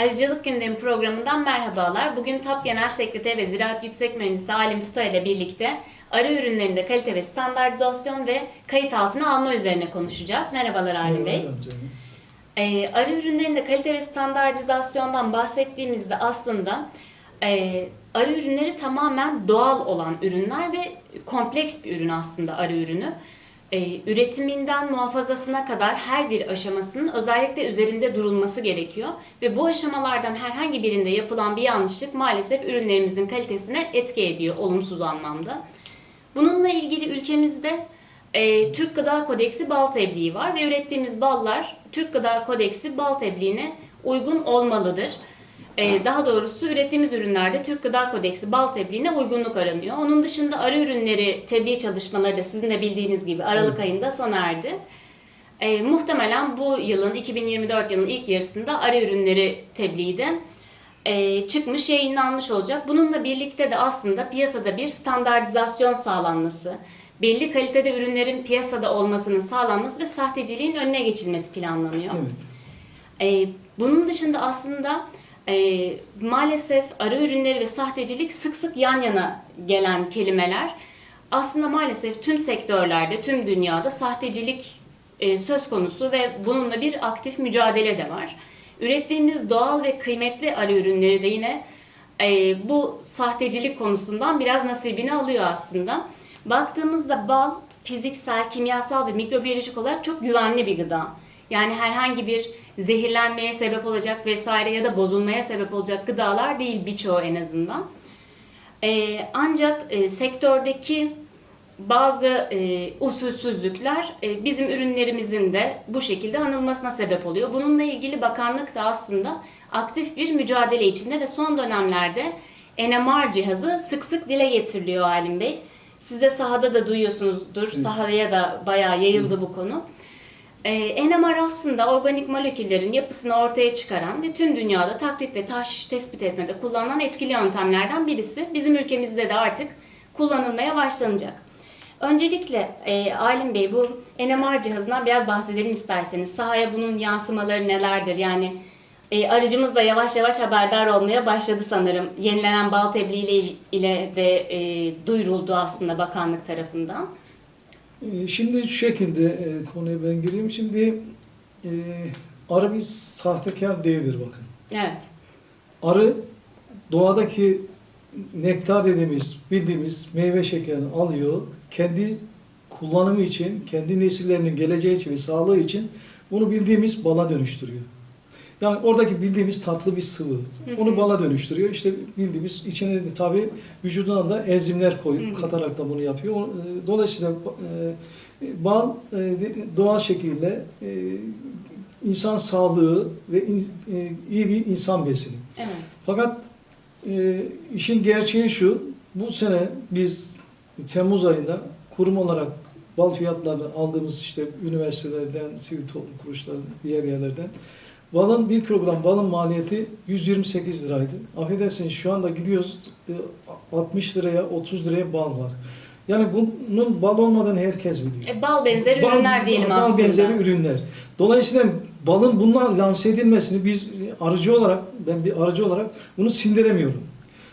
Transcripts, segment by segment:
Arıcılık Gündemi programından merhabalar. Bugün TAP Genel Sekreteri ve Ziraat Yüksek Mühendisi Alim Tuta ile birlikte arı ürünlerinde kalite ve standartizasyon ve kayıt altına alma üzerine konuşacağız. Merhabalar Alim Bey. Ee, arı ürünlerinde kalite ve standartizasyondan bahsettiğimizde aslında e, arı ürünleri tamamen doğal olan ürünler ve kompleks bir ürün aslında arı ürünü. Ee, üretiminden muhafazasına kadar her bir aşamasının özellikle üzerinde durulması gerekiyor. Ve bu aşamalardan herhangi birinde yapılan bir yanlışlık maalesef ürünlerimizin kalitesine etki ediyor olumsuz anlamda. Bununla ilgili ülkemizde e, Türk Gıda Kodeksi bal tebliği var ve ürettiğimiz ballar Türk Gıda Kodeksi bal tebliğine uygun olmalıdır. E, daha doğrusu ürettiğimiz ürünlerde Türk Gıda Kodeksi bal tebliğine uygunluk aranıyor. Onun dışında arı ürünleri tebliğ çalışmaları da sizin de bildiğiniz gibi Aralık ayında sona erdi. E, muhtemelen bu yılın 2024 yılının ilk yarısında arı ürünleri tebliği de e, çıkmış, yayınlanmış olacak. Bununla birlikte de aslında piyasada bir standartizasyon sağlanması, belli kalitede ürünlerin piyasada olmasının sağlanması ve sahteciliğin önüne geçilmesi planlanıyor. Evet. E, bunun dışında aslında e, maalesef arı ürünleri ve sahtecilik sık sık yan yana gelen kelimeler. Aslında maalesef tüm sektörlerde, tüm dünyada sahtecilik e, söz konusu ve bununla bir aktif mücadele de var. Ürettiğimiz doğal ve kıymetli arı ürünleri de yine e, bu sahtecilik konusundan biraz nasibini alıyor aslında. Baktığımızda bal fiziksel, kimyasal ve mikrobiyolojik olarak çok güvenli bir gıda. Yani herhangi bir zehirlenmeye sebep olacak vesaire ya da bozulmaya sebep olacak gıdalar değil birçoğu en azından. E, ancak e, sektördeki bazı e, usulsüzlükler e, bizim ürünlerimizin de bu şekilde anılmasına sebep oluyor. Bununla ilgili bakanlık da aslında aktif bir mücadele içinde ve son dönemlerde NMR cihazı sık sık dile getiriliyor Halim Bey. Siz de sahada da duyuyorsunuzdur. Sahaya da bayağı yayıldı bu konu. Ee, NMR aslında organik moleküllerin yapısını ortaya çıkaran ve tüm dünyada taklit ve taş tespit etmede kullanılan etkili yöntemlerden birisi. Bizim ülkemizde de artık kullanılmaya başlanacak. Öncelikle e, Alim Bey bu NMR cihazından biraz bahsedelim isterseniz. Sahaya bunun yansımaları nelerdir? Yani e, aracımız da yavaş yavaş haberdar olmaya başladı sanırım. Yenilenen bal tebliği ile, ile de e, duyuruldu aslında bakanlık tarafından. Ee, Şimdi şu şekilde e, konuya ben gireyim. Şimdi e, arı bir sahtekar değildir bakın. Evet. Arı doğadaki nektar dediğimiz, bildiğimiz meyve şekerini alıyor. Kendi kullanımı için, kendi nesillerinin geleceği için ve sağlığı için bunu bildiğimiz bala dönüştürüyor. Yani oradaki bildiğimiz tatlı bir sıvı. Onu bala dönüştürüyor. İşte bildiğimiz içine de tabii vücuduna da enzimler koyup katarak da bunu yapıyor. E, Dolayısıyla e, bal e, doğal şekilde insan sağlığı ve iyi bir insan besini. Evet. Fakat işin gerçeği şu, bu sene biz Temmuz ayında kurum olarak bal fiyatlarını aldığımız işte üniversitelerden, sivil toplum kuruluşlarından, diğer yerlerden balın bir kilogram balın maliyeti 128 liraydı. Affedersiniz şu anda gidiyoruz e, 60 liraya 30 liraya bal var. Yani bunun bal olmadan herkes biliyor. E, bal benzeri Bal- ürünler diyelim bal aslında. benzeri ürünler. Dolayısıyla balın bununla lanse edilmesini biz arıcı olarak, ben bir arıcı olarak bunu sindiremiyorum.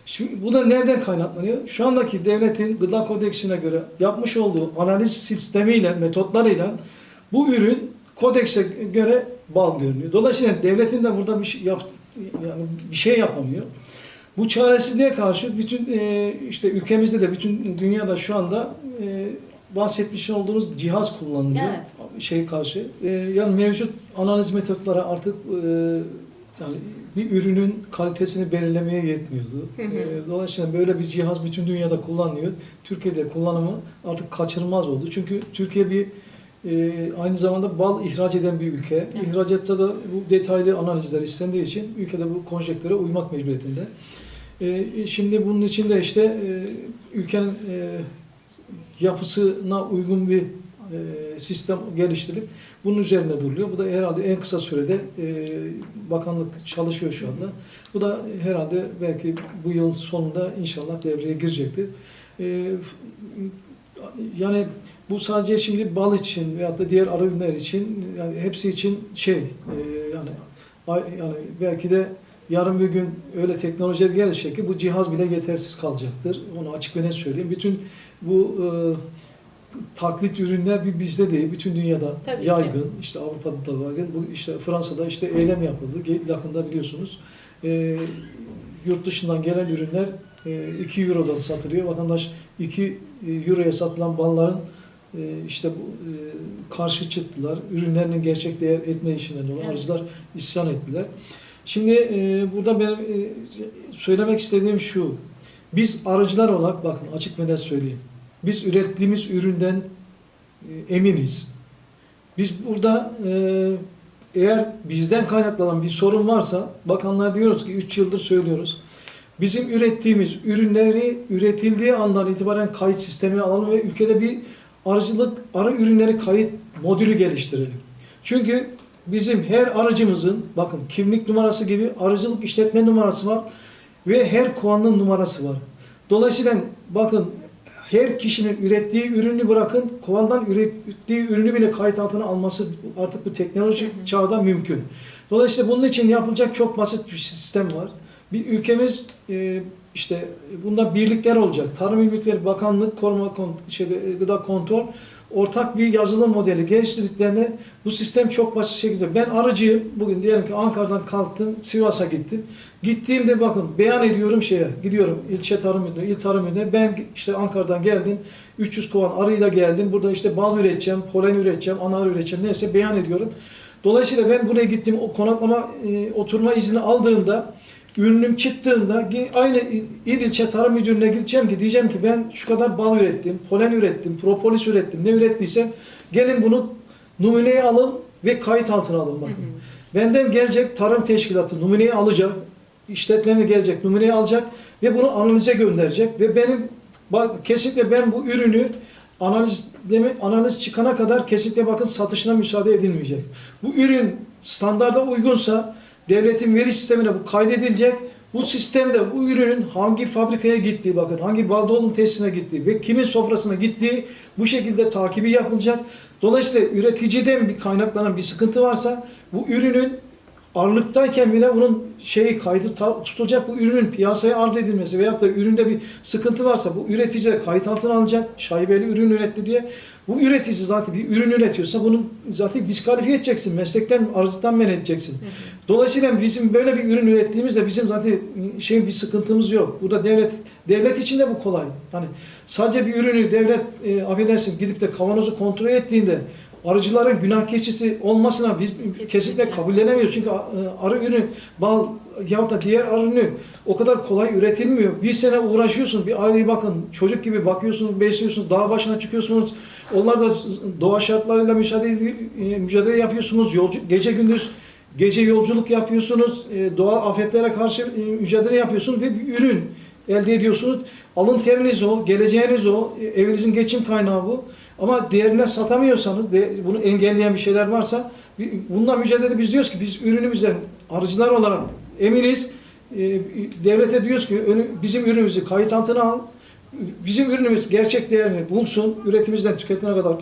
Şimdi bu da nereden kaynaklanıyor? Şu andaki devletin gıda kodeksine göre yapmış olduğu analiz sistemiyle, metotlarıyla bu ürün kodekse göre bal görünüyor. Dolayısıyla devletin de burada bir şey, yap, yani bir şey yapamıyor. Bu çaresizliğe karşı bütün e, işte ülkemizde de bütün dünyada şu anda e, bahsetmiş olduğunuz cihaz kullanılıyor. Şey karşı. E, yani mevcut analiz metotları artık e, yani bir ürünün kalitesini belirlemeye yetmiyordu. Hı hı. E, dolayısıyla böyle bir cihaz bütün dünyada kullanılıyor. Türkiye'de kullanımı artık kaçınılmaz oldu. Çünkü Türkiye bir e, aynı zamanda bal ihraç eden bir ülke. Evet. İhracatta da bu detaylı analizler istendiği için ülkede bu konjektüre uymak mecburiyetinde. E, şimdi bunun için de işte e, ülkenin e, yapısına uygun bir e, sistem geliştirip bunun üzerine duruluyor. Bu da herhalde en kısa sürede e, bakanlık çalışıyor şu anda. Bu da herhalde belki bu yıl sonunda inşallah devreye girecektir. E, yani bu sadece şimdi bal için veyahut da diğer arı ürünler için yani hepsi için şey e, yani yani belki de yarın bir gün öyle teknolojiler gelişecek ki bu cihaz bile yetersiz kalacaktır. Onu açık ve net söyleyeyim. Bütün bu e, taklit ürünler bir bizde değil, bütün dünyada Tabii ki. yaygın. İşte Avrupa'da da yaygın. Bu işte Fransa'da işte eylem yapıldı. Yakında biliyorsunuz. E, yurt dışından gelen ürünler e, 2 Euro'dan satılıyor. Vatandaş 2 Euro'ya satılan balların e, işte bu e, karşı çıktılar. Ürünlerinin gerçek değer etme işinden dolayı Evet. arıcılar isyan ettiler. Şimdi e, burada benim e, söylemek istediğim şu. Biz arıcılar olarak bakın açık ve net söyleyeyim. Biz ürettiğimiz üründen eminiz. Biz burada eğer bizden kaynaklanan bir sorun varsa bakanlığa diyoruz ki 3 yıldır söylüyoruz. Bizim ürettiğimiz ürünleri üretildiği andan itibaren kayıt sistemine alalım ve ülkede bir arıcılık, arı ürünleri kayıt modülü geliştirelim. Çünkü bizim her arıcımızın bakın kimlik numarası gibi arıcılık işletme numarası var ve her kovanın numarası var. Dolayısıyla bakın her kişinin ürettiği ürünü bırakın kovandan ürettiği ürünü bile kayıt altına alması artık bu teknoloji çağda mümkün. Dolayısıyla bunun için yapılacak çok basit bir sistem var. Bir ülkemiz e, işte bunda birlikler olacak. Tarım İl Birlikleri Bakanlık, Koruma Kon- şey, Gıda Kontrol ortak bir yazılım modeli geliştirdiklerinde bu sistem çok basit şekilde. Ben arıcıyım. Bugün diyelim ki Ankara'dan kalktım, Sivas'a gittim. Gittiğimde bakın beyan ediyorum şeye, gidiyorum ilçe tarım müdürü, il tarım müdürüne. Ben işte Ankara'dan geldim. 300 kovan arıyla geldim. Burada işte bal üreteceğim, polen üreteceğim, anar üreteceğim neyse beyan ediyorum. Dolayısıyla ben buraya gittim, o konaklama, e, oturma izni aldığımda, ürünüm çıktığında aynı il ilçe tarım müdürlüğüne gideceğim ki diyeceğim ki ben şu kadar bal ürettim, polen ürettim, propolis ürettim, ne ürettiysem gelin bunu numuneyi alın ve kayıt altına alın bakın. Benden gelecek tarım teşkilatı numuneyi alacak, işletmene gelecek numuneyi alacak ve bunu analize gönderecek ve benim bak, kesinlikle ben bu ürünü analiz analiz çıkana kadar kesinlikle bakın satışına müsaade edilmeyecek. Bu ürün standarda uygunsa devletin veri sistemine bu kaydedilecek. Bu sistemde bu ürünün hangi fabrikaya gittiği bakın hangi Baldoğlu'nun tesisine gittiği ve kimin sofrasına gittiği bu şekilde takibi yapılacak. Dolayısıyla üreticiden bir kaynaklanan bir sıkıntı varsa bu ürünün ağırlıktayken bile bunun şeyi kaydı tutulacak. Bu ürünün piyasaya arz edilmesi veyahut da üründe bir sıkıntı varsa bu üretici de kayıt altına alacak. Şaibeli ürün üretti diye. Bu üretici zaten bir ürün üretiyorsa bunun zaten diskalifiye edeceksin. Meslekten, arıcılıktan men edeceksin. Dolayısıyla bizim böyle bir ürün ürettiğimizde bizim zaten şey bir sıkıntımız yok. Burada devlet devlet için de bu kolay. Hani sadece bir ürünü devlet e, affedersin gidip de kavanozu kontrol ettiğinde arıcıların günah keçisi olmasına biz kesinlikle, Kesinlikle. kabullenemiyoruz. Çünkü e, arı ürünü, bal yahut da diğer arı ürünü o kadar kolay üretilmiyor. Bir sene uğraşıyorsun, bir arıyı bakın çocuk gibi bakıyorsunuz, besliyorsunuz, dağ başına çıkıyorsunuz. Onlar da doğa şartlarıyla mücadele, mücadele yapıyorsunuz. Yolcu, gece gündüz gece yolculuk yapıyorsunuz. E, Doğa afetlere karşı e, mücadele yapıyorsunuz ve bir ürün elde ediyorsunuz. Alın teriniz o, geleceğiniz o, e, evinizin geçim kaynağı bu. Ama değerine satamıyorsanız, bunu engelleyen bir şeyler varsa bir- bununla mücadele biz diyoruz ki biz ürünümüzden arıcılar olarak eminiz. E, devlete diyoruz ki bizim ürünümüzü kayıt altına al. Bizim ürünümüz gerçek değerini bulsun. Üretimizden tüketime kadar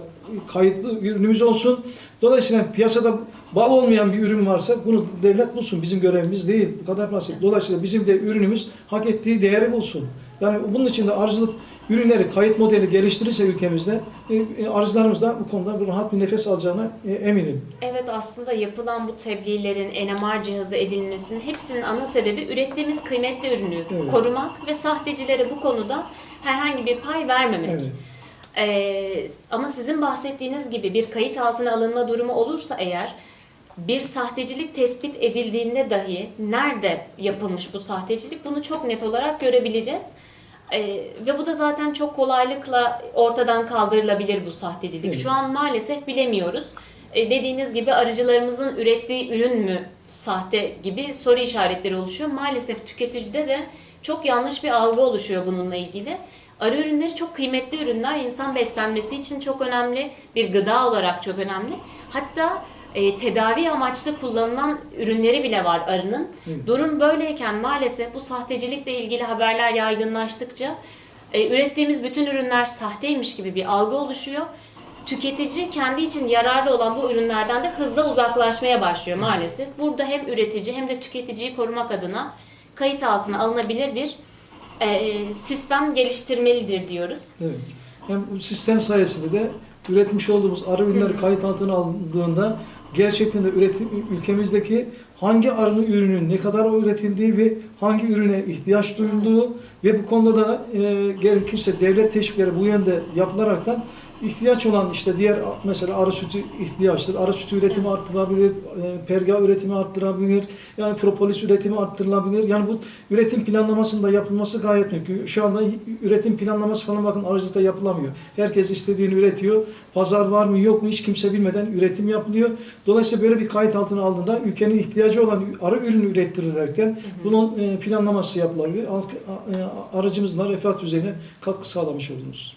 kayıtlı ürünümüz olsun. Dolayısıyla piyasada bal olmayan bir ürün varsa bunu devlet bulsun. Bizim görevimiz değil. Bu kadar basit. Dolayısıyla bizim de ürünümüz hak ettiği değeri bulsun. Yani bunun için de arıcılık ürünleri kayıt modeli geliştirirse ülkemizde e, e, arıcılarımız da bu konuda rahat bir nefes alacağına e, eminim. Evet aslında yapılan bu tebliğlerin NMR cihazı edilmesinin hepsinin ana sebebi ürettiğimiz kıymetli ürünü Evet. korumak ve sahtecilere bu konuda herhangi bir pay vermemek. Evet. Ee, ama sizin bahsettiğiniz gibi bir kayıt altına alınma durumu olursa eğer bir sahtecilik tespit edildiğinde dahi nerede yapılmış bu sahtecilik bunu çok net olarak görebileceğiz. Ee, ve bu da zaten çok kolaylıkla ortadan kaldırılabilir bu sahtecilik. Evet. Şu an maalesef bilemiyoruz. Ee, dediğiniz gibi arıcılarımızın ürettiği ürün mü sahte gibi soru işaretleri oluşuyor. Maalesef tüketicide de çok yanlış bir algı oluşuyor bununla ilgili. Arı ürünleri çok kıymetli ürünler. İnsan beslenmesi için çok önemli. Bir gıda olarak çok önemli. Hatta e, tedavi amaçlı kullanılan ürünleri bile var arının. Evet. Durum böyleyken maalesef bu sahtecilikle ilgili haberler yaygınlaştıkça e, ürettiğimiz bütün ürünler sahteymiş gibi bir algı oluşuyor. tüketici kendi için yararlı olan bu ürünlerden de hızla uzaklaşmaya başlıyor maalesef. Burada hem üretici hem de tüketiciyi korumak adına kayıt altına alınabilir bir e, sistem geliştirmelidir diyoruz. Evet. Hem bu sistem sayesinde de üretmiş olduğumuz arı ürünleri kayıt altına alındığında gerçekten de üretim ülkemizdeki hangi arı ürünün ne kadar üretildiği ve hangi ürüne ihtiyaç duyulduğu ve bu konuda da e, gerekirse devlet teşvikleri bu yönde yapılaraktan ihtiyaç olan işte diğer mesela arı sütü ihtiyaçtır. Arı sütü üretimi arttırılabilir, e, perga üretimi arttırılabilir, yani propolis üretimi arttırılabilir. Yani bu üretim planlamasının da yapılması gayet mümkün. Şu anda üretim planlaması falan bakın arıcılıkta yapılamıyor. Herkes istediğini üretiyor. Pazar var mı yok mu hiç kimse bilmeden üretim yapılıyor. Dolayısıyla böyle bir kayıt altına aldığında ülkenin ihtiyacı olan arı ürünü ürettirilerekten bunun e, planlaması yapılabilir. E, Aracımızla refah düzeyine katkı sağlamış oluruz.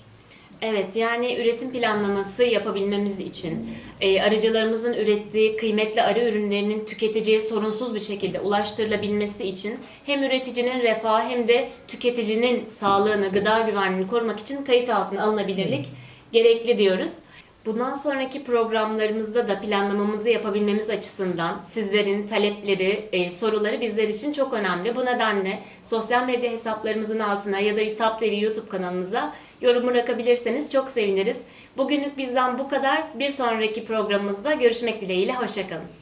Evet yani üretim planlaması yapabilmemiz için e, arıcılarımızın ürettiği kıymetli arı ürünlerinin tüketiciye sorunsuz bir şekilde ulaştırılabilmesi için hem üreticinin refahı hem de tüketicinin sağlığını, gıda güvenliğini korumak için kayıt altına alınabilirlik gerekli diyoruz. Bundan sonraki programlarımızda da planlamamızı yapabilmemiz açısından sizlerin talepleri, e, soruları bizler için çok önemli. Bu nedenle sosyal medya hesaplarımızın altına ya da Tap TV YouTube kanalımıza yorum bırakabilirseniz çok seviniriz. Bugünlük bizden bu kadar. Bir sonraki programımızda görüşmek dileğiyle. Hoşçakalın.